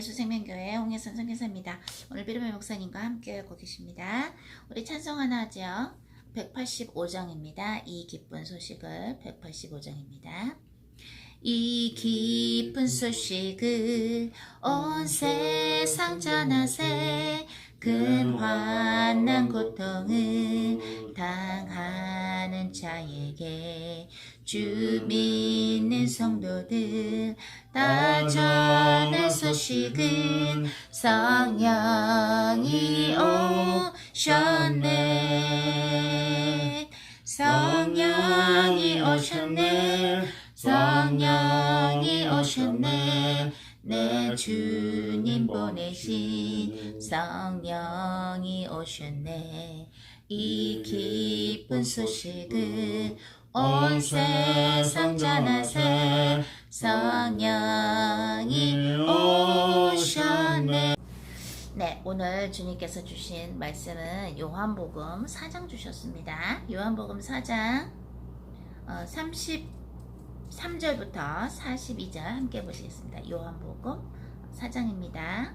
예수생명교회 홍예선 선교사입니다. 오늘 비르메 목사님과 함께 하고 계십니다. 우리 찬송 하나 하죠. 185장입니다. 이 기쁜 소식을 185장입니다. 이 기쁜 소식을 온 세상 전하세 큰 환난 고통을 당하는 자에게 주 믿는 성도들 다 전할 소식은 성령이 오셨네. 성령이 오셨네. 성령이 오셨네. 내 주님 보내신 성령이 오셨네. 이 기쁜 소식을 온 세상 전하세 성령이 오셨네 네, 오늘 주님께서 주신 말씀은 요한복음 4장 주셨습니다. 요한복음 4장 어, 33절부터 42절 함께 보시겠습니다. 요한복음 4장입니다.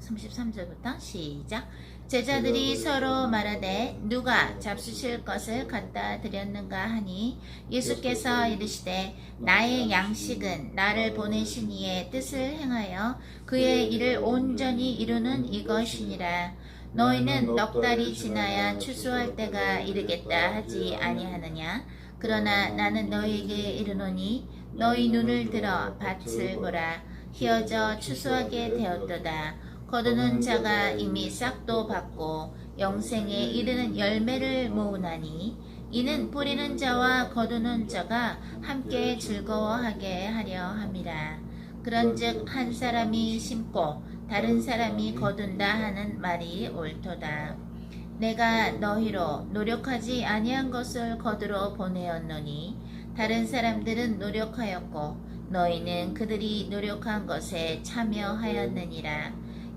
33절부터 시작. 제자들이 서로 말하되 누가 잡수실 것을 갖다 드렸는가 하니 예수께서 이르시되 나의 양식은 나를 보내신 이의 뜻을 행하여 그의 일을 온전히 이루는 이것이니라. 너희는 넉 달이 지나야 추수할 때가 이르겠다 하지 아니하느냐? 그러나 나는 너희에게 이르노니 너희 눈을 들어 밭을 보라. 희어져 추수하게 되었도다. 거두는 자가 이미 싹도 받고 영생에 이르는 열매를 모으나니 이는 뿌리는 자와 거두는 자가 함께 즐거워하게 하려 함이라. 그런즉 한 사람이 심고 다른 사람이 거둔다 하는 말이 옳도다. 내가 너희로 노력하지 아니한 것을 거두러 보내었노니 다른 사람들은 노력하였고 너희는 그들이 노력한 것에 참여하였느니라.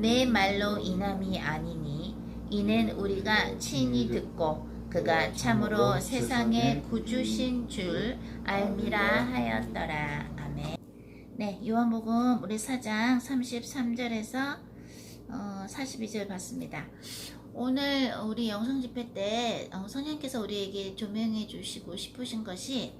내 말로 인함이 아니니 이는 우리가 친히 듣고 그가 참으로 세상의 구주신 줄 알미라 하였더라. 아멘. 네, 요한복음 우리 4장 33절에서 어, 42절 봤습니다. 오늘 우리 영성 집회 때 어, 성령께서 우리에게 조명해 주시고 싶으신 것이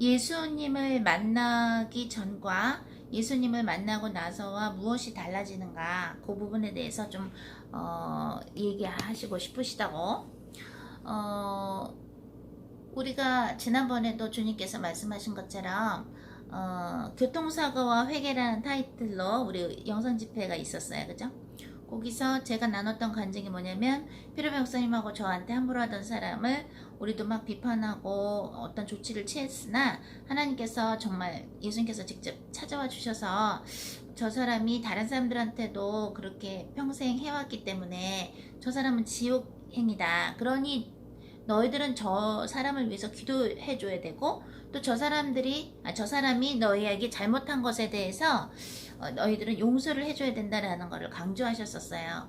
예수님을 만나기 전과 예수님을 만나고 나서와 무엇이 달라지는가 그 부분에 대해서 좀 어, 얘기하시고 싶으시다고 어, 우리가 지난번에도 주님께서 말씀하신 것처럼 어, 교통사고와 회개라는 타이틀로 우리 영상 집회가 있었어요 그죠? 거기서 제가 나눴던 간증이 뭐냐면 피로병 목사님하고 저한테 함부로 하던 사람을 우리도 막 비판하고 어떤 조치를 취했으나 하나님께서 정말 예수님께서 직접 찾아와 주셔서 저 사람이 다른 사람들한테도 그렇게 평생 해왔기 때문에 저 사람은 지옥 행이다. 그러니 너희들은 저 사람을 위해서 기도해 줘야 되고 또 저 사람들이 아, 저 사람이 너희에게 잘못한 것에 대해서 어, 너희들은 용서를 해줘야 된다라는 것을 강조하셨었어요.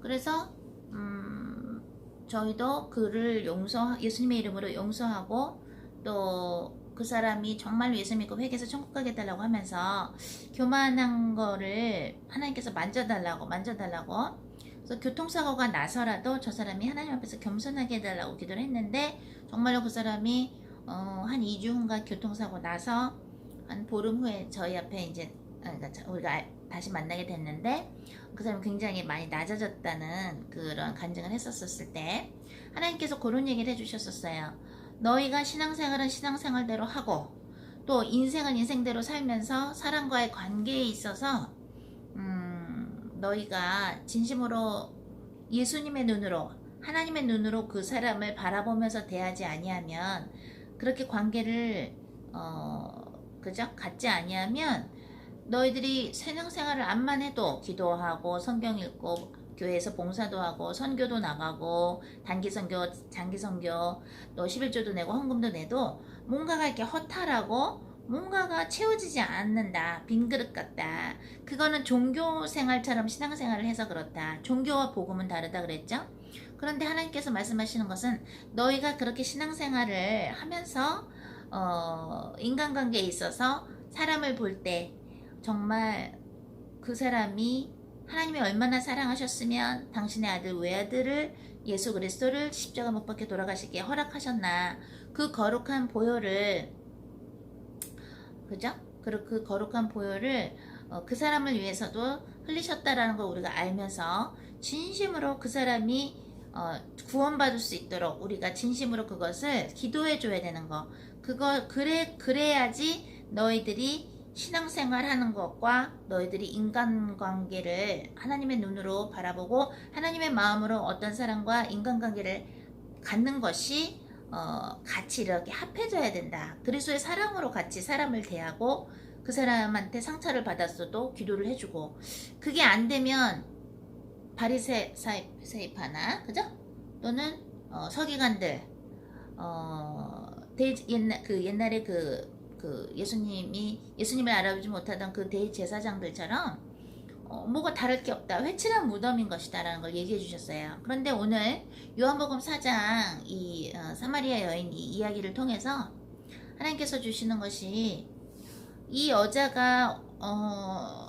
그래서 음, 저희도 그를 용서 예수님의 이름으로 용서하고 또 그 사람이 정말 예수 믿고 회개해서 천국 가게 해달라고 하면서 교만한 거를 하나님께서 만져달라고 만져달라고 그래서 교통사고가 나서라도 저 사람이 하나님 앞에서 겸손하게 해달라고 기도를 했는데 정말로 그 사람이 어, 한 2주 후인가 교통사고 나서 한 보름 후에 저희 앞에 이제 아, 그러니까 우리가 다시 만나게 됐는데 그 사람이 굉장히 많이 낮아졌다는 그런 간증을 했었을 때 하나님께서 그런 얘기를 해주셨었어요. 너희가 신앙생활은 신앙생활대로 하고 또 인생은 인생대로 살면서 사람과의 관계에 있어서 음, 너희가 진심으로 예수님의 눈으로 하나님의 눈으로 그 사람을 바라보면서 대하지 아니하면 그렇게 관계를 어 그죠 갖지 아니하면 너희들이 신앙생활을 암만 해도 기도하고 성경 읽고 교회에서 봉사도 하고 선교도 나가고 단기 선교, 장기 선교, 또 11조도 내고 헌금도 내도 뭔가가 이렇게 허탈하고 뭔가가 채워지지 않는다. 빈 그릇 같다. 그거는 종교 생활처럼 신앙 생활을 해서 그렇다. 종교와 복음은 다르다 그랬죠? 그런데 하나님께서 말씀하시는 것은 너희가 그렇게 신앙 생활을 하면서 어, 인간관계에 있어서 사람을 볼 때 정말 그 사람이 하나님이 얼마나 사랑하셨으면 당신의 아들 외아들을 예수 그리스도를 십자가 못 박혀 돌아가시게 허락하셨나 그 거룩한 보혈을 그죠? 그, 그 거룩한 보혈을 어, 그 사람을 위해서도 흘리셨다라는 걸 우리가 알면서 진심으로 그 사람이 어, 구원받을 수 있도록 우리가 진심으로 그것을 기도해 줘야 되는 거. 그거 그래 그래야지 너희들이 신앙생활 하는 것과 너희들이 인간관계를 하나님의 눈으로 바라보고 하나님의 마음으로 어떤 사람과 인간관계를 갖는 것이 어, 같이 이렇게 합해져야 된다. 그리스도의 사랑으로 같이 사람을 대하고 그 사람한테 상처를 받았어도 기도를 해주고 그게 안 되면 바리새파나 그죠? 또는 어, 서기관들 어, 대, 옛날 그 옛날에 그, 그 예수님이 예수님을 알아보지 못하던 그 대제사장들처럼 어, 뭐가 다를 게 없다. 회칠한 무덤인 것이다라는 걸 얘기해 주셨어요. 그런데 오늘 요한복음 4장 이 어, 사마리아 여인 이 이야기를 통해서 하나님께서 주시는 것이 이 여자가 어,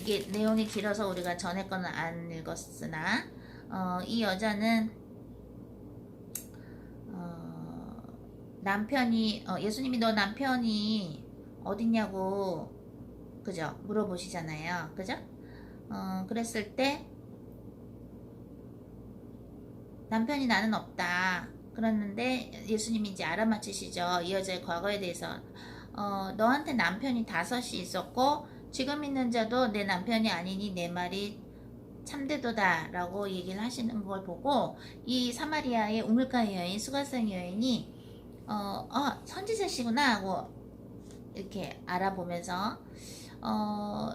이게 내용이 길어서 우리가 전에 거는 안 읽었으나 어, 이 여자는 어, 남편이 어, 예수님이 너 남편이 어딨냐고 그죠? 물어보시잖아요. 그죠? 어, 그랬을 때 남편이 나는 없다. 그랬는데 예수님이 이제 알아맞히시죠. 이 여자의 과거에 대해서. 어, 너한테 남편이 다섯이 있었고 지금 있는 자도 내 남편이 아니니 내 말이 참되도다 라고 얘기를 하시는 걸 보고 이 사마리아의 우물가 여인 수가성 여인이 어, 어 선지자시구나 하고 이렇게 알아보면서 어,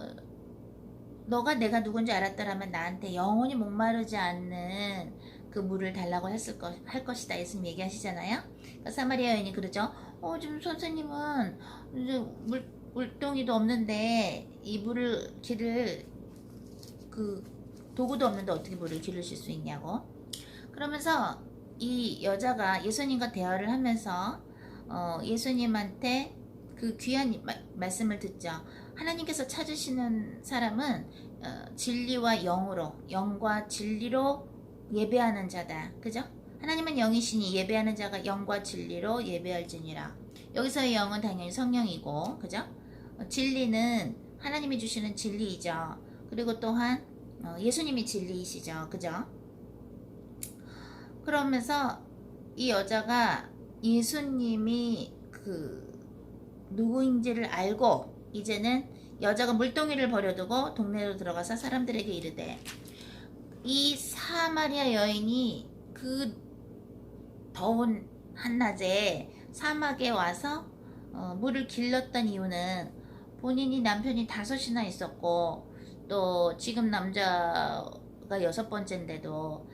너가 내가 누군지 알았더라면 나한테 영원히 목마르지 않는 그 물을 달라고 했을 것, 할 것이다. 예수님 얘기하시잖아요. 그러니까 사마리아 여인이 그러죠. 어, 지금 선생님은 물, 물동이도 없는데 이 물을 길을 그 도구도 없는데 어떻게 물을 기르실 수 있냐고. 그러면서 이 여자가 예수님과 대화를 하면서 어, 예수님한테 그 귀한 마, 말씀을 듣죠. 하나님께서 찾으시는 사람은 어, 진리와 영으로 영과 진리로 예배하는 자다. 그죠? 하나님은 영이시니 예배하는 자가 영과 진리로 예배할지니라. 여기서의 영은 당연히 성령이고, 그죠? 어, 진리는 하나님이 주시는 진리이죠. 그리고 또한 어, 예수님이 진리이시죠. 그죠? 그러면서 이 여자가 예수님이 그 누구인지를 알고 이제는 여자가 물동이를 버려두고 동네로 들어가서 사람들에게 이르되 이 사마리아 여인이 그 더운 한낮에 사막에 와서 어, 물을 길렀던 이유는 본인이 남편이 다섯이나 있었고 또 지금 남자가 여섯 번째인데도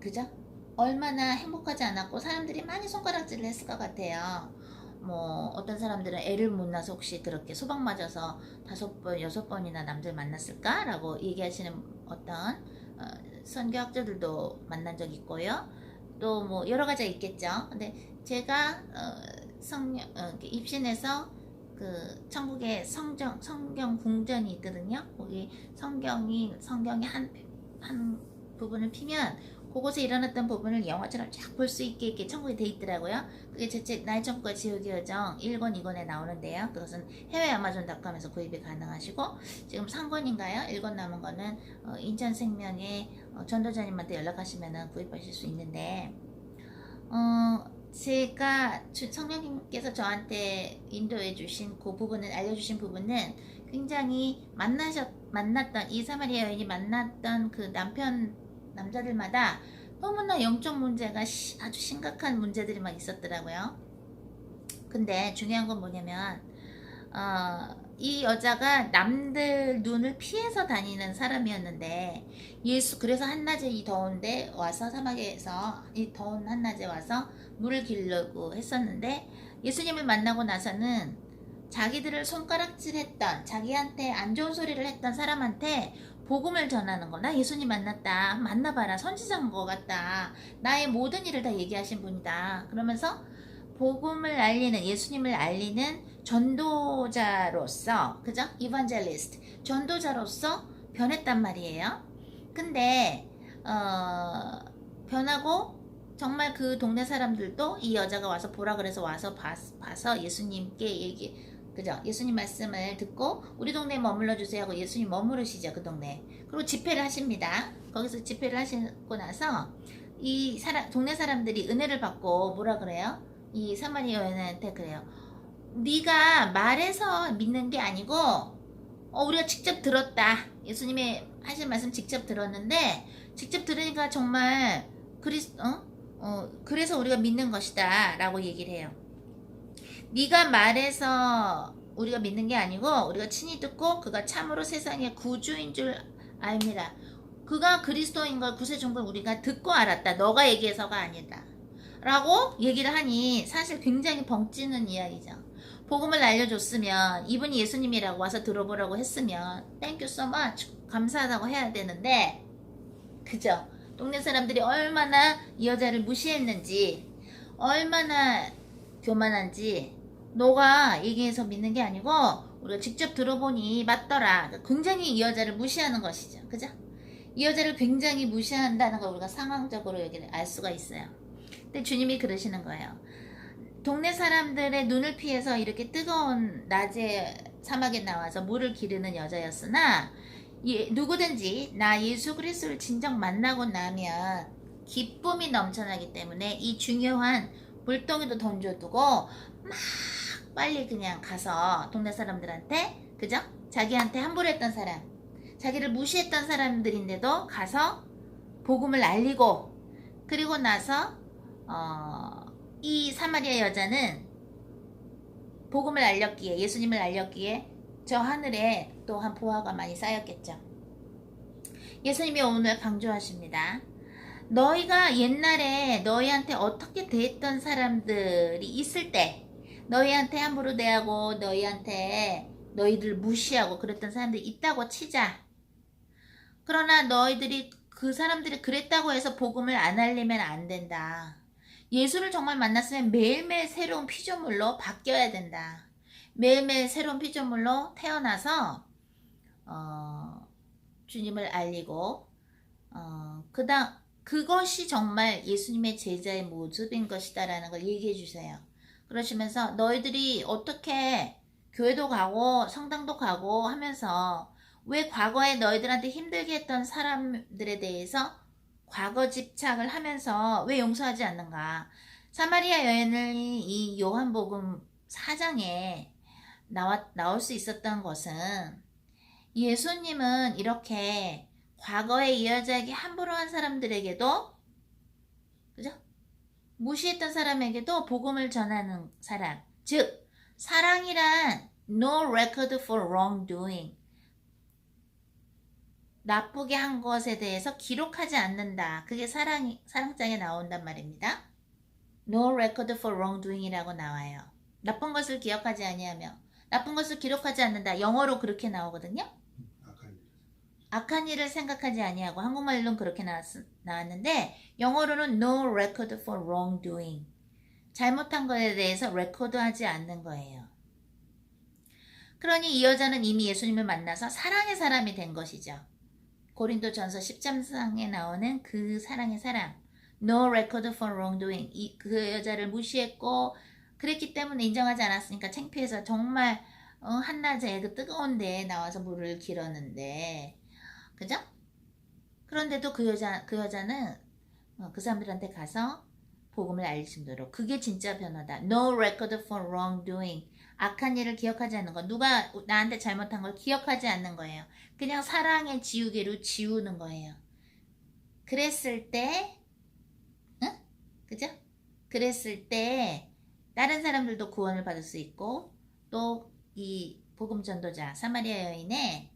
그죠? 얼마나 행복하지 않았고 사람들이 많이 손가락질을 했을 것 같아요. 뭐 어떤 사람들은 애를 못 낳아서 혹시 그렇게 소방 맞아서 다섯 번 여섯 번이나 남들 만났을까라고 얘기하시는 어떤 어, 선교학자들도 만난 적 있고요. 또 뭐 여러 가지가 있겠죠. 근데 제가 어, 성령 어, 입신해서 그 천국에 성경 성경 궁전이 있거든요. 거기 성경이 성경이 한한 부분을 피면 그곳에 일어났던 부분을 영화처럼 쫙 볼 수 있게 이렇게 천국에 돼 있더라고요. 그게 제 책 나의 천국과 지옥의 여정 1권 2권에 나오는데요. 그것은 해외 아마존닷컴에서 구입이 가능하시고 지금 3권인가요? 1권 남은 거는 어, 인천생명의 어, 전도자님한테 연락하시면 구입하실 수 있는데 어, 제가 주- 성령님께서 저한테 인도해 주신 그 부분은 알려주신 부분은 굉장히 만나셨 만났던 이 사마리아 여인이 만났던 그 남편 남자들마다 너무나 영적 문제가 시- 아주 심각한 문제들이 막 있었더라고요. 근데 중요한 건 뭐냐면 어, 이 여자가 남들 눈을 피해서 다니는 사람이었는데 예수 그래서 한낮에 이 더운데 와서 사막에서 이 더운 한낮에 와서 물을 기르려고 했었는데 예수님을 만나고 나서는 자기들을 손가락질했던 자기한테 안 좋은 소리를 했던 사람한테 복음을 전하는 거. 나 예수님 만났다. 만나봐라. 선지자인 것 같다. 나의 모든 일을 다 얘기하신 분이다. 그러면서 복음을 알리는 예수님을 알리는 전도자로서 그죠? 이반젤리스트 전도자로서 변했단 말이에요. 근데 어 변하고 정말 그 동네 사람들도 이 여자가 와서 보라 그래서 와서 봐, 봐서 예수님께 얘기 그죠? 예수님 말씀을 듣고 우리 동네에 머물러 주세요 하고 예수님 머무르시죠 그 동네. 그리고 집회를 하십니다. 거기서 집회를 하시고 나서 이 사람 동네 사람들이 은혜를 받고 뭐라 그래요? 이 사마리아 여인한테 그래요. 네가 말해서 믿는 게 아니고 어, 우리가 직접 들었다. 예수님의 하신 말씀 직접 들었는데 직접 들으니까 정말 그리스 어? 어 그래서 우리가 믿는 것이다라고 얘기를 해요. 네가 말해서 우리가 믿는 게 아니고 우리가 친히 듣고 그가 참으로 세상의 구주인 줄 압니다. 그가 그리스도인 걸 구세준 걸 우리가 듣고 알았다. 너가 얘기해서가 아니다. 라고 얘기를 하니 사실 굉장히 벙찌는 이야기죠. 복음을 알려줬으면 이분이 예수님이라고 와서 들어보라고 했으면 you so much 감사하다고 해야 되는데 그죠? 동네 사람들이 얼마나 이 여자를 무시했는지 얼마나 교만한지 너가 얘기해서 믿는 게 아니고 우리가 직접 들어보니 맞더라. 굉장히 이 여자를 무시하는 것이죠. 그죠? 이 여자를 굉장히 무시한다는 걸 우리가 상황적으로 얘기를 알 수가 있어요. 근데 주님이 그러시는 거예요. 동네 사람들의 눈을 피해서 이렇게 뜨거운 낮에 사막에 나와서 물을 기르는 여자였으나 예, 누구든지 나 예수 그리스도를 진정 만나고 나면 기쁨이 넘쳐나기 때문에 이 중요한 물동이도 던져두고 막 빨리 그냥 가서 동네 사람들한테 그죠? 자기한테 함부로 했던 사람 자기를 무시했던 사람들인데도 가서 복음을 알리고 그리고 나서 어, 이 사마리아 여자는 복음을 알렸기에 예수님을 알렸기에 저 하늘에 또한 보화가 많이 쌓였겠죠. 예수님이 오늘 강조하십니다. 너희가 옛날에 너희한테 어떻게 대했던 사람들이 있을 때 너희한테 함부로 대하고 너희한테 너희들 무시하고 그랬던 사람들이 있다고 치자. 그러나 너희들이 그 사람들이 그랬다고 해서 복음을 안 알리면 안 된다. 예수를 정말 만났으면 매일매일 새로운 피조물로 바뀌어야 된다. 매일매일 새로운 피조물로 태어나서 어, 주님을 알리고 어, 그다음 그것이 정말 예수님의 제자의 모습인 것이다라는 걸 얘기해 주세요. 그러시면서 너희들이 어떻게 교회도 가고 성당도 가고 하면서 왜 과거에 너희들한테 힘들게 했던 사람들에 대해서 과거 집착을 하면서 왜 용서하지 않는가? 사마리아 여인이 이 요한복음 4장에 나와, 나올 수 있었던 것은 예수님은 이렇게 과거에 이 여자에게 함부로 한 사람들에게도 그죠? 무시했던 사람에게도 복음을 전하는 사람. 즉 사랑이란 no record for wrongdoing. 나쁘게 한 것에 대해서 기록하지 않는다. 그게 사랑 사랑장에 나온단 말입니다. No record for wrongdoing이라고 나와요. 나쁜 것을 기억하지 아니하며 나쁜 것을 기록하지 않는다. 영어로 그렇게 나오거든요. 악한 일을 생각하지 아니하고 한국말로는 그렇게 나왔, 나왔는데 영어로는 no record for wrongdoing 잘못한 것에 대해서 레코드하지 않는 거예요. 그러니 이 여자는 이미 예수님을 만나서 사랑의 사람이 된 것이죠. 고린도 전서 10장상에 나오는 그 사랑의 사람 no record for wrongdoing 이, 그 여자를 무시했고 그랬기 때문에 인정하지 않았으니까 창피해서 정말 어, 한낮에 그 뜨거운 데에 나와서 물을 길었는데 그죠? 그런데도 그 여자 그 여자는 어, 그 사람들한테 가서 복음을 정도로 그게 진짜 변화다. No record for wrongdoing. 악한 일을 기억하지 않는 거. 누가 나한테 잘못한 걸 기억하지 않는 거예요. 그냥 사랑의 지우개로 지우는 거예요. 그랬을 때, 응? 그죠? 그랬을 때 다른 사람들도 구원을 받을 수 있고 또 이 복음 전도자 사마리아 여인의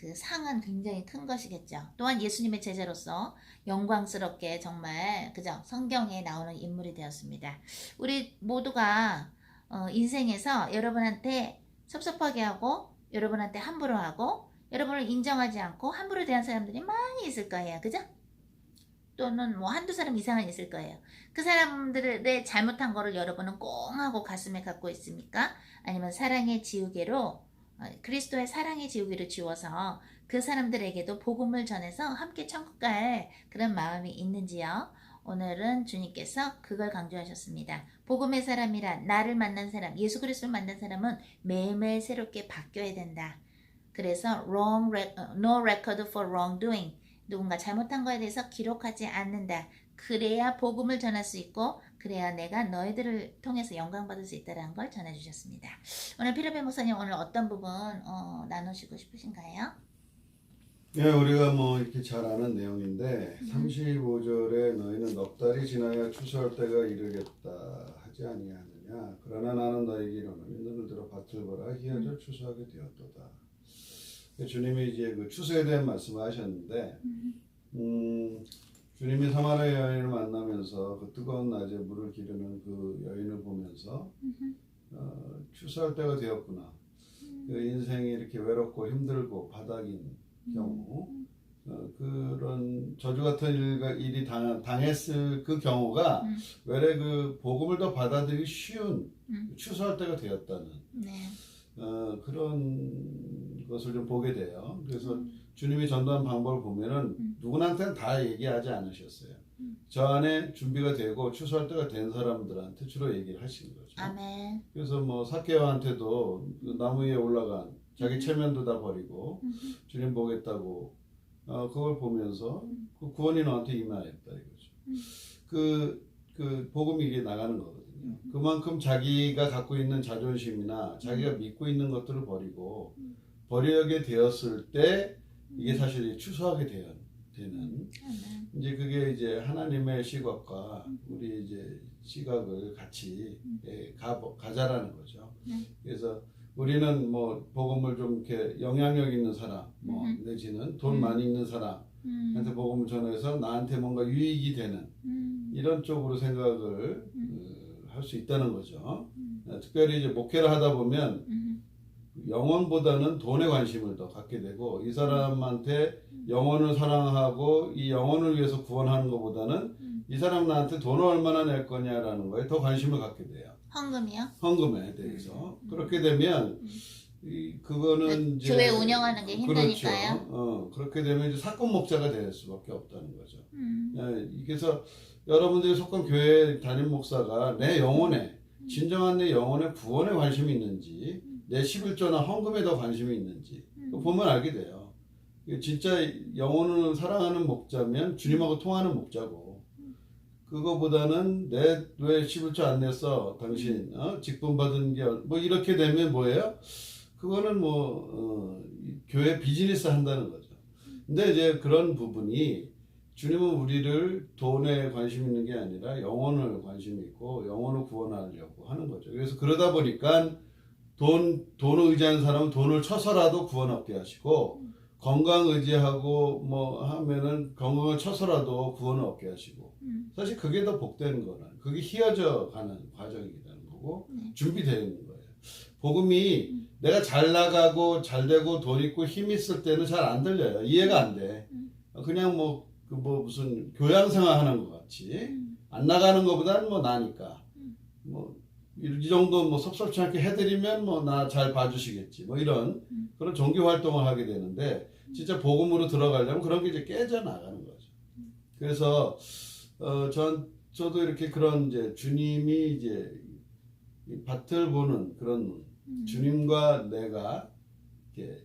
그 상은 굉장히 큰 것이겠죠. 또한 예수님의 제자로서 영광스럽게 정말 그죠 성경에 나오는 인물이 되었습니다. 우리 모두가 어, 인생에서 여러분한테 섭섭하게 하고 여러분한테 함부로 하고 여러분을 인정하지 않고 함부로 대한 사람들이 많이 있을 거예요. 그죠? 또는 뭐 한두 사람 이상은 있을 거예요. 그 사람들의 잘못한 거를 여러분은 꽁 하고 가슴에 갖고 있습니까? 아니면 사랑의 지우개로 어, 그리스도의 사랑의 지우개를 지워서 그 사람들에게도 복음을 전해서 함께 천국 갈 그런 마음이 있는지요? 오늘은 주님께서 그걸 강조하셨습니다. 복음의 사람이란 나를 만난 사람, 예수 그리스도를 만난 사람은 매일매일 새롭게 바뀌어야 된다. 그래서 wrong, 어, no record for wrongdoing. 누군가 잘못한 거에 대해서 기록하지 않는다. 그래야 복음을 전할 수 있고 그래야 내가 너희들을 통해서 영광 받을 수 있다는 걸 전해 주셨습니다. 오늘 피르베 목사님 오늘 어떤 부분 어, 나누시고 싶으신가요? 예, 우리가 뭐 이렇게 잘 아는 내용인데 35절에 너희는 넉 달이 지나야 추수할 때가 이르겠다 하지 아니하느냐? 그러나 나는 너에게 이르노니 눈을 들어 밭을 보라 희어져 추수하게 되었도다. 주님이 이제 그 추수에 대한 말씀을 하셨는데 음, 주님이 사마리아 여인을 만나면서 그 뜨거운 낮에 물을 기르는 그 여인을 보면서 어, 추수할 때가 되었구나 그 인생이 이렇게 외롭고 힘들고 바닥인 경우 어, 그런 저주 같은 일가, 일이 당, 당했을 그 경우가 음. 외래 그 복음을 더 받아들이기 쉬운 음. 추수할 때가 되었다는 네. 어, 그런 것을 좀 보게 돼요. 그래서 음. 주님이 전도한 방법을 보면은 음. 누구한테는 다 얘기하지 않으셨어요. 음. 저 안에 준비가 되고 추수할 때가 된 사람들한테 주로 얘기를 하신 거죠. 아멘. 그래서 뭐 사케오한테도 그 나무 위에 올라간 자기 체면도 다 버리고 음. 주님 보겠다고 어, 그걸 보면서 음. 그 구원이 너한테 임하였다 이거죠. 음. 그, 그 복음이 이게 나가는 거거든요. 음. 그만큼 자기가 갖고 있는 자존심이나 자기가 믿고 있는 것들을 버리고 음. 버리게 되었을 때 이게 사실 추수하게 되어, 되는 아멘. 이제 그게 이제 하나님의 시각과 우리 이제 시각을 같이 예, 가, 가자라는 거죠. 네. 그래서 우리는 뭐 복음을 좀 이렇게 영향력 있는 사람, 뭐 음. 내지는 돈 음. 많이 있는 사람한테 음. 복음을 전해서 나한테 뭔가 유익이 되는 음. 이런 쪽으로 생각을 음. 할수 있다는 거죠. 음. 어, 특별히 이제 목회를 하다 보면 음. 영혼보다는 돈에 관심을 더 갖게 되고 이 사람한테 영혼을 사랑하고 이 영혼을 위해서 구원하는 것보다는 음. 이 사람 나한테 돈을 얼마나 낼 거냐라는 거에 더 관심을 갖게 돼요. 헌금이요? 헌금에 대해서 음. 그렇게 되면 음. 이 그거는 이제 교회 운영하는 게 힘드니까요. 그렇죠. 어, 그렇게 되면 이제 사건 목자가 될 수밖에 없다는 거죠. 음. 예, 그래서 여러분들이 속한 교회 담임 목사가 내 영혼에 진정한 내 영혼의 구원에 관심이 있는지 내 11조나 헌금에 더 관심이 있는지 음. 보면 알게 돼요. 진짜 영혼을 사랑하는 목자면 주님하고 통하는 목자고 그거보다는 내 왜 11조 안 냈어 당신 어? 직분 받은 게 뭐 이렇게 되면 뭐예요? 그거는 뭐 어, 이 교회 비즈니스 한다는 거죠. 근데 이제 그런 부분이 주님은 우리를 돈에 관심 있는 게 아니라 영혼을 관심 있고 영혼을 구원하려고 하는 거죠. 그래서 그러다 보니까 돈 돈을 의지하는 사람은 돈을 쳐서라도 구원 얻게 하시고 건강 의지하고 뭐 하면은 건강을 쳐서라도 구원을 얻게 하시고 음. 사실 그게 더 복되는 거는 그게 희어져 가는 과정이라는 거고 네. 준비되어 있는 거예요. 복음이 음. 내가 잘 나가고 잘 되고 돈 있고 힘 있을 때는 잘 안 들려요. 이해가 안 돼. 음. 그냥 뭐, 그 뭐 무슨 교양 생활 하는 것 같이 음. 안 나가는 것보다는 뭐 나니까 음. 뭐 이 정도 뭐 섭섭치 않게 해드리면 뭐 나 잘 봐주시겠지 뭐 이런 음. 그런 종교 활동을 하게 되는데 진짜 복음으로 들어가려면 그런 게 이제 깨져 나가는 거죠. 그래서 어전 저도 이렇게 그런 이제 주님이 이제 이 밭을 보는 그런 눈, 음. 주님과 내가 이렇게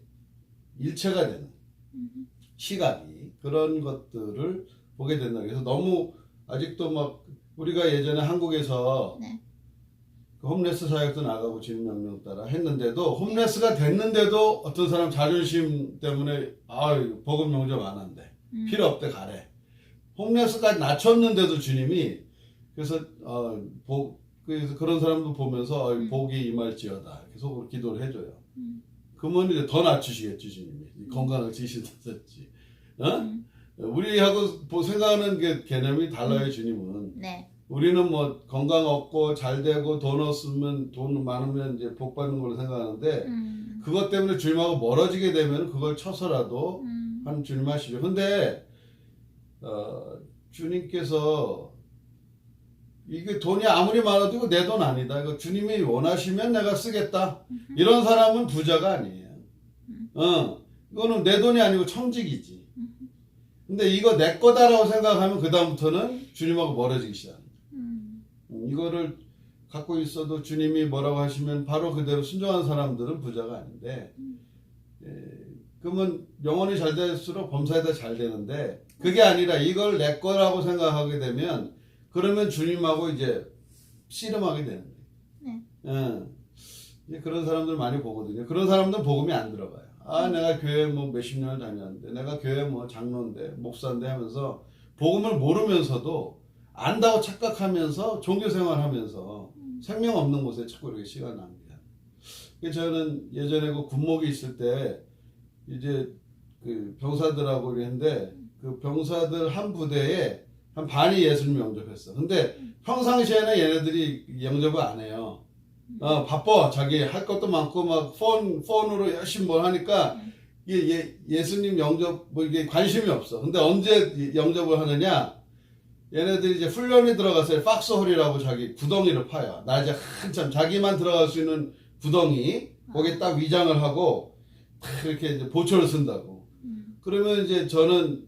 일체가 되는 음. 시각이 그런 것들을 보게 된다. 그래서 너무 아직도 막 우리가 예전에 한국에서 네. 그 홈레스 사역도 나가고 주님 명령 따라 했는데도 홈레스가 됐는데도 어떤 사람 자존심 때문에 아 복음 용접 안 한대 음. 필요 없대 가래 홈레스까지 낮췄는데도 주님이 그래서 어, 복 그래서 그런 사람도 보면서 어, 음. 복이 임할지어다 계속 기도를 해줘요. 음. 그러면 이제 더 낮추시겠지 주님이 건강을 지시든지 어? 음. 우리하고 뭐 생각하는 게 개념이 달라요 주님은 네. 우리는 뭐 건강 없고 잘 되고 돈 없으면 돈 많으면 이제 복 받는 걸로 생각하는데 음. 그것 때문에 주님하고 멀어지게 되면 그걸 쳐서라도 음. 한 주님 하시죠. 근데 어, 주님께서 이게 돈이 아무리 많아도 이거 내 돈 아니다. 이거 주님이 원하시면 내가 쓰겠다. 이런 사람은 부자가 아니에요. 어, 이거는 내 돈이 아니고 청직이지. 근데 이거 내 거다라고 생각하면 그 다음부터는 주님하고 멀어지기 시작. 음. 음, 이거를 갖고 있어도 주님이 뭐라고 하시면 바로 그대로 순종한 사람들은 부자가 아닌데, 예, 그러면 영혼이 잘 될수록 범사에다 잘 되는데, 그게 아니라 이걸 내 거라고 생각하게 되면, 그러면 주님하고 이제 씨름하게 되는 거예요. 네. 예. 이제 그런 사람들 많이 보거든요. 그런 사람들은 복음이 안 들어가요. 아, 내가 교회 뭐 몇십 년을 다녔는데, 내가 교회 뭐 장로인데, 목사인데 하면서, 복음을 모르면서도 안다고 착각하면서 종교 생활하면서 생명 없는 곳에 자꾸 이렇게 시간 낭비야. 그래서 저는 예전에 그 군목이 있을 때 이제 그 병사들하고 이랬는데 그 병사들 한 부대에 한 반이 예수님 영접했어. 근데 평상시에는 얘네들이 영접을 안 해요. 어, 바빠. 자기 할 것도 많고 막 폰, 폰으로 열심히 뭘 하니까 이게 예, 예수님 영접 뭐 이게 관심이 없어. 근데 언제 영접을 하느냐? 얘네들이 이제 훈련이 들어갔어요. 박스 홀이라고 자기 구덩이를 파요. 나 이제 한참 자기만 들어갈 수 있는 구덩이 거기에 딱 위장을 하고 탁 이렇게 이제 보초를 쓴다고. 음. 그러면 이제 저는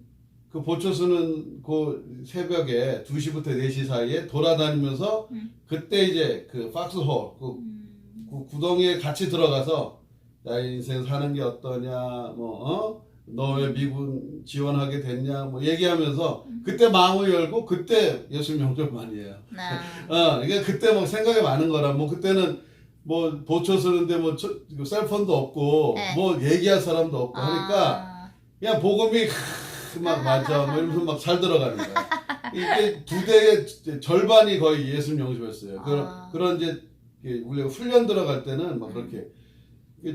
그 보초 쓰는 그 새벽에 2시부터 4시 사이에 돌아다니면서 음. 그때 이제 그 박스홀 그 음. 그 구덩이에 같이 들어가서 나의 인생 사는 게 어떠냐 뭐 어? 너 왜 미군 지원하게 됐냐 뭐 얘기하면서 그때 마음을 열고 그때 예수님 영접 많이 해요. 나. 어, 이게 그때 막 생각이 많은 거라 뭐 그때는 뭐 보초 쓰는데 뭐 저- 그 셀폰도 없고 네. 뭐 얘기할 사람도 없고 하니까 아. 그냥 복음이 하, 막 맞아 뭐 이러면서 막 잘 들어가는 거야. 이게 두 대의 절반이 거의 예수님 영접했어요. 그런 아. 그런 이제 우리가 훈련 들어갈 때는 막 그렇게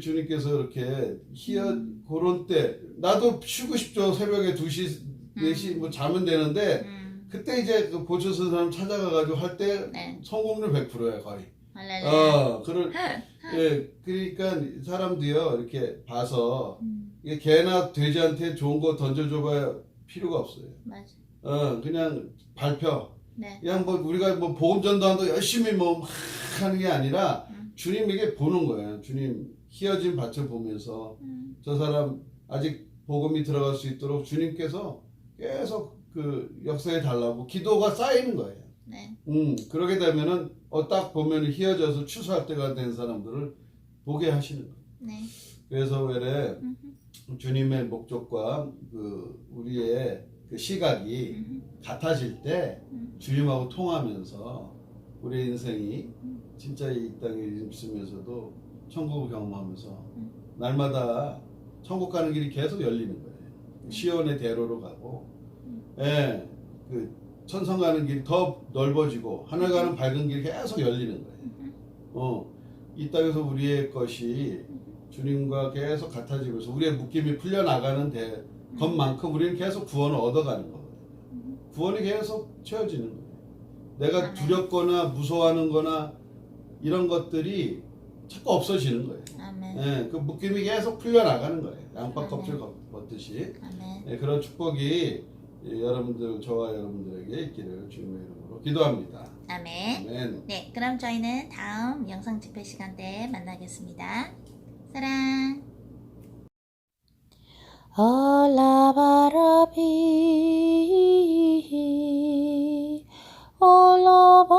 주님께서 이렇게 희어 그런 때 나도 쉬고 싶죠 새벽에 2시 4시 뭐 자면 되는데 음. 그때 이제 그 보초 쓴 사람 찾아가가지고 할 때 네. 성공률 100%예요 거의. 할렐루야. 어, 그럴 예, 그러니까 사람도요 이렇게 봐서 음. 이게 개나 돼지한테 좋은 거 던져줘봐야 필요가 없어요. 맞아. 어, 그냥 발표. 네. 그냥 뭐 우리가 뭐 보험 전도한도 열심히 뭐막 하는 게 아니라 음. 주님에게 보는 거예요. 주님 희어진 밭을 보면서 음. 저 사람 아직 복음이 들어갈 수 있도록 주님께서 계속 그 역사에 달라고 기도가 쌓이는 거예요. 네. 음, 그러게 되면은 어, 딱 보면 희어져서 추수할 때가 된 사람들을 보게 하시는 거예요. 네. 그래서 왜 음. 주님의 목적과 그 우리의 그 시각이 음. 같아질 때 음. 주님하고 통하면서 우리의 인생이 진짜 이 땅에 있으면서도 천국을 경험하면서 음. 날마다 천국 가는 길이 계속 열리는 거예요. 시온의 대로로 가고, 예, 그 천성 가는 길이 더 넓어지고 하늘 가는 밝은 길이 계속 열리는 거예요. 어, 이 땅에서 우리의 것이 주님과 계속 같아지면서 우리의 묶임이 풀려 나가는 데 것만큼 우리는 계속 구원을 얻어가는 거거든요. 구원이 계속 채워지는 거예요. 내가 아멘. 두렵거나 무서워하는 거나 이런 것들이 자꾸 없어지는 거예요. 아멘. 예, 그 묶임이 계속 풀려 나가는 거예요. 양파. 껍질 벗- 벗듯이. 아멘. 예, 그런 축복이 예, 여러분들 저와 여러분들에게 있기를 주님의 이름으로 기도합니다. 아멘. 아멘. 네, 그럼 저희는 다음 영상 집회 시간 때 만나겠습니다. 사랑. 올라바라비 올라바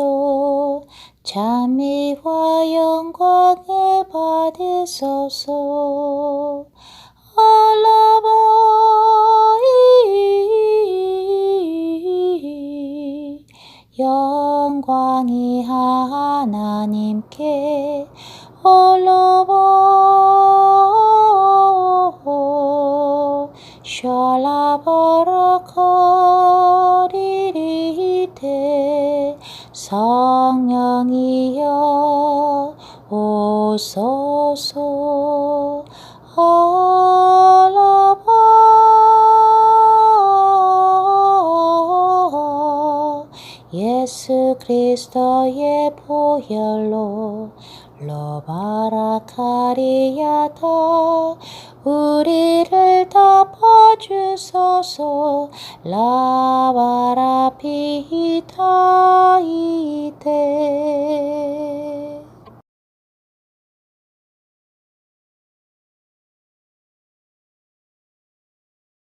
그리스도 자미와 영광을 받으소서. 올라바이 영광이 하나님께 올라바 샬라바라카 성령이여 오소서 알아봐. 예수 그리스도의 보혈로 로바라카리야다 우리를 덮어주소서 라바라피타이테